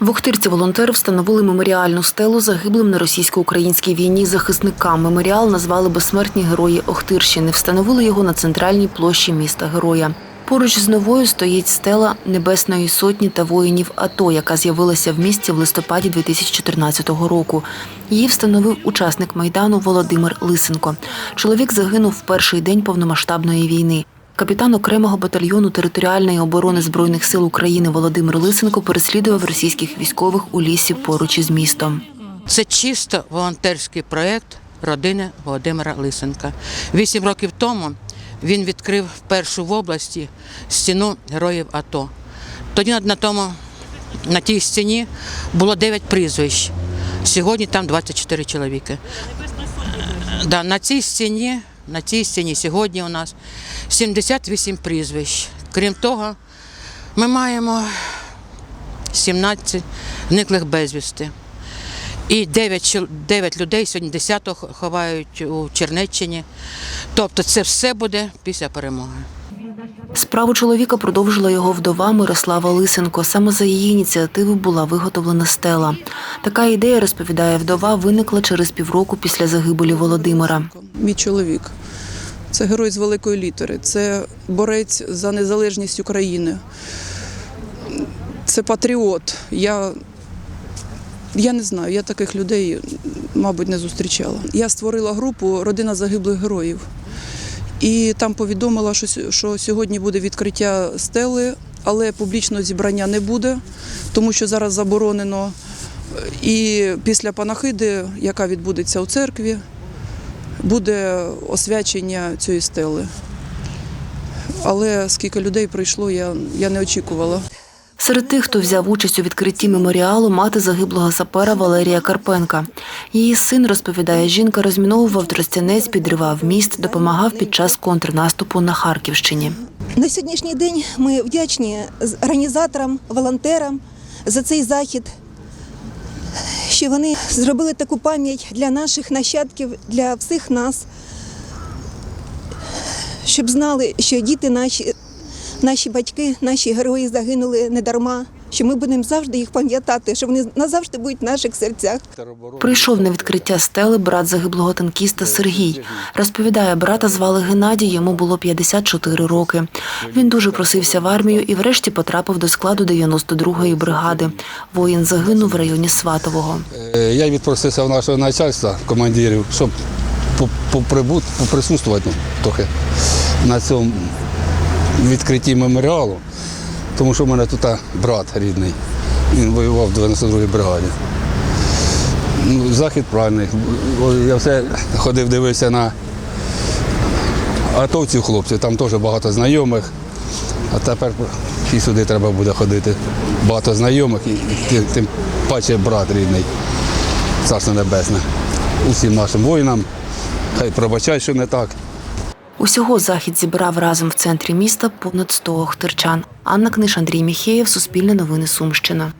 В Охтирці волонтери встановили меморіальну стелу загиблим на російсько-українській війні захисникам. Меморіал назвали Безсмертні герої Охтирщини. Встановили його на центральній площі міста Героя. Поруч з новою стоїть стела Небесної сотні та воїнів АТО, яка з'явилася в місті в листопаді 2014 року. Її встановив учасник майдану Володимир Лисенко. Чоловік загинув в перший день повномасштабної війни. Капітан окремого батальйону територіальної оборони збройних сил України Володимир Лисенко переслідував російських військових у лісі поруч із містом. Це чисто волонтерський проєкт родини Володимира Лисенка. Вісім років тому він відкрив першу в області стіну героїв АТО. Тоді на тому на тій стіні було 9 прізвищ. Сьогодні там 24 чоловіки. Да, на цій стіні, на цій стіні сьогодні у нас 78 прізвищ. Крім того, ми маємо 17 зниклих безвісти. І 9, 9 людей сьогодні 10 ховають у Чернеччині. Тобто це все буде після перемоги. Справу чоловіка продовжила його вдова Мирослава Лисенко. Саме за її ініціативи була виготовлена стела. Така ідея, розповідає вдова, виникла через півроку після загибелі Володимира. Мій чоловік. Це герой з великої літери, це борець за незалежність України. Це патріот. Я, я не знаю, я таких людей, мабуть, не зустрічала. Я створила групу Родина загиблих героїв. І там повідомила, що, що сьогодні буде відкриття стели, але публічного зібрання не буде, тому що зараз заборонено. І після панахиди, яка відбудеться у церкві, буде освячення цієї стели. Але скільки людей прийшло, я, я не очікувала. Серед тих, хто взяв участь у відкритті меморіалу, мати загиблого сапера Валерія Карпенка. Її син, розповідає жінка, розміновував тростянець, підривав міст, допомагав під час контрнаступу на Харківщині. На сьогоднішній день ми вдячні організаторам, волонтерам за цей захід, що вони зробили таку пам'ять для наших нащадків, для всіх нас, щоб знали, що діти наші, наші батьки, наші герої загинули не дарма, що ми будемо завжди їх пам'ятати, що вони назавжди будуть в наших серцях. Прийшов на відкриття стели брат загиблого танкіста Сергій. Розповідає, брата звали Геннадій, йому було 54 роки. Він дуже просився в армію і врешті потрапив до складу 92-ї бригади. Воїн загинув в районі Сватового. Е, Я відпросився в нашого начальства, командирів, щоб по- поприбути, поприсутствувати трохи на цьому відкритті меморіалу, тому що в мене тут брат рідний. Він воював в 92-й бригаді. Ну, захід правильний. Я все ходив, дивився на атовців хлопців, там теж багато знайомих. А тепер і сюди треба буде ходити. Багато знайомих, і тим, паче брат рідний, царство небесне. Усім нашим воїнам. Хай пробачають, що не так. Усього захід зібрав разом в центрі міста понад 100 охтирчан. Анна Книж, Андрій Міхеєв, Суспільне новини Сумщина.